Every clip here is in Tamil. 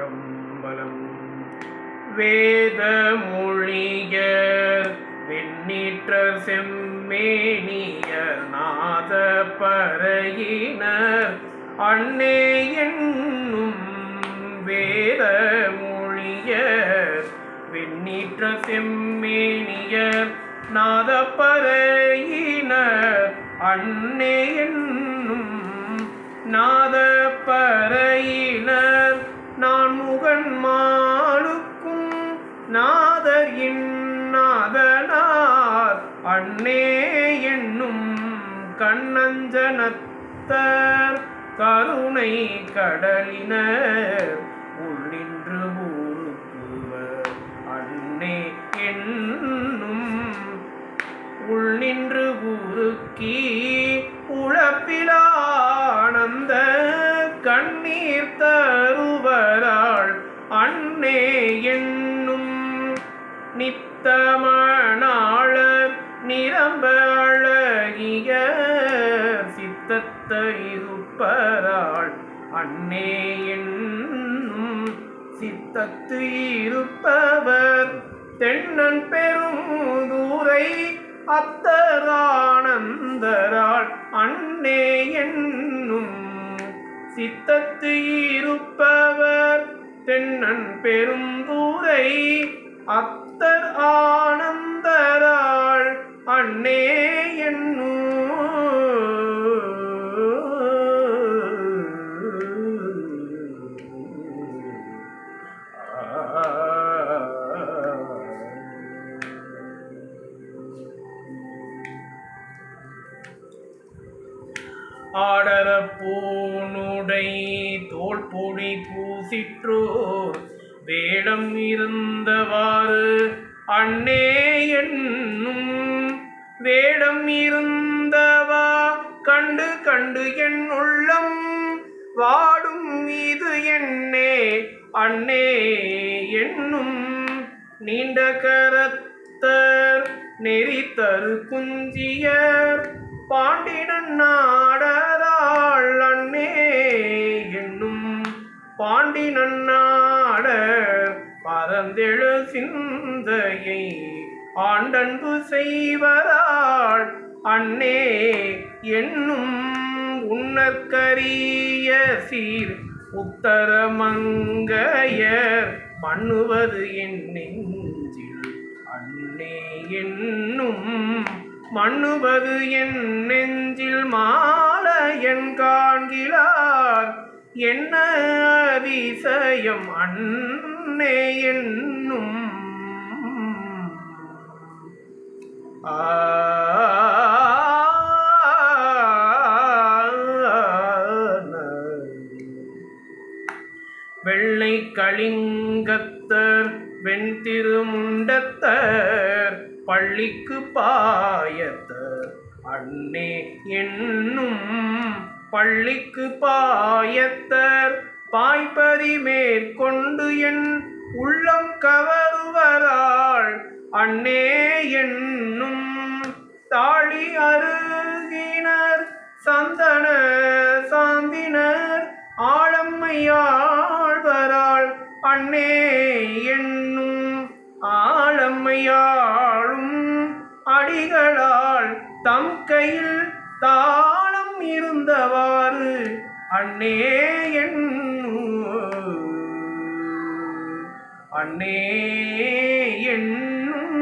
திருச்சிற்றம்பலம் வேத மொழிய வெண்ணீற்ற செம்மேனிய நாத பறையினர் அன்னே என்னும் வேத மொழிய வெண்ணீற்ற செம்மேனியர் நாத பறையினர் அன்னே என்னும் நாத பறையினர் நாதர் இந்நாதனார். அண்ணே என்னும் கண்ணஞ்சனத்தர் கருணை கடலினர். உள்ளின்று ஊருக்குவர். அண்ணே என்னும் உள்ளின்று ஊருக்கி உழப்பிலானந்த கண்ணீர் தருவராள் அன்னே என்னும் நித்தமணாள நிரம்ப அழகிய சித்தத்தை இருப்பராள் அன்னே என்னும் சித்தத்து இருப்பவர் தென்னன் பெரும் தூரை அத்தரானந்தராள் அன்னே என்னும் சித்தத்து இருப்பவர் தென்னன் பெருந்தூரை அத்தர் ஆனந்தராள் அண்ணே என்னூ ஆடரப்பூ தோல் பொடி பூசிற்றோர் வேடம் இருந்தவாறு அண்ணே என்னும். வேடம் இருந்தவா கண்டு கண்டு என் உள்ளம். வாடும் இது என்னே அண்ணே என்னும். நீண்ட கரத்தர் நெறித்தரு குஞ்சியர். பாண்டிடன் நாடர் பாண்டினன் நன்னாட பரந்தெழு சிந்தையை ஆண்டன்பு செய்வதால் அன்னே என்னும் உன்னற்கரிய சீர் உத்தரமங்கையர் மண்ணுவது என் நெஞ்சில். அன்னே என்னும் மண்ணுவது என் நெஞ்சில் மாலையன் காண்கிறார் என்ன அதிசயம் அன்னே என்னும் வெள்ளை களிங்கத்தர் வெண்திருமுண்டத்தர் பள்ளிக்கு பாயத்தர் அண்ணே என்னும் பள்ளிக்கு பாயத்தர் பாய்பதி மேற்கொண்டு என் உள்ளம் கவருவராள் அண்ணே என்னும் தாளி அருகினர் சந்தன சாந்தினர் ஆளம்மையாழ்வராள் அன்னே என்னும் ஆளம்மையாளும் அடிகளால் தம் கையில் தாளம் இருந்தவாறு அண்ணே என் அண்ணே என்னும்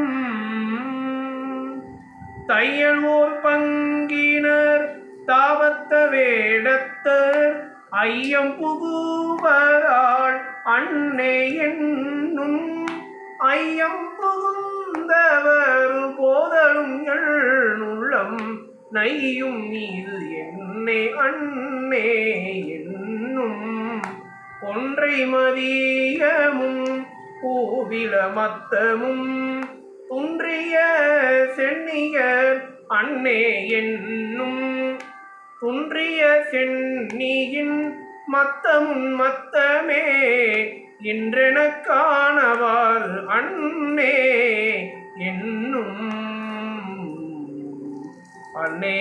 தையல் பங்கினர் தாவத்த வேடத்தர் ஐயம் புகுவராள் அண்ணே என்னும் ஐயம் புகுந்தவர் போதலும் உள்ளம் நையும் மீது என்னே அண்ணே என்னும் ஒன்றை மதியமும் கூவில மத்தமும் துன்றிய சென்னிய அன்னே என்னும் துன்றிய சென்னியின் மத்தமும் மத்தமே இன்றென காணவார் அண்ணே என்னும் அன்னே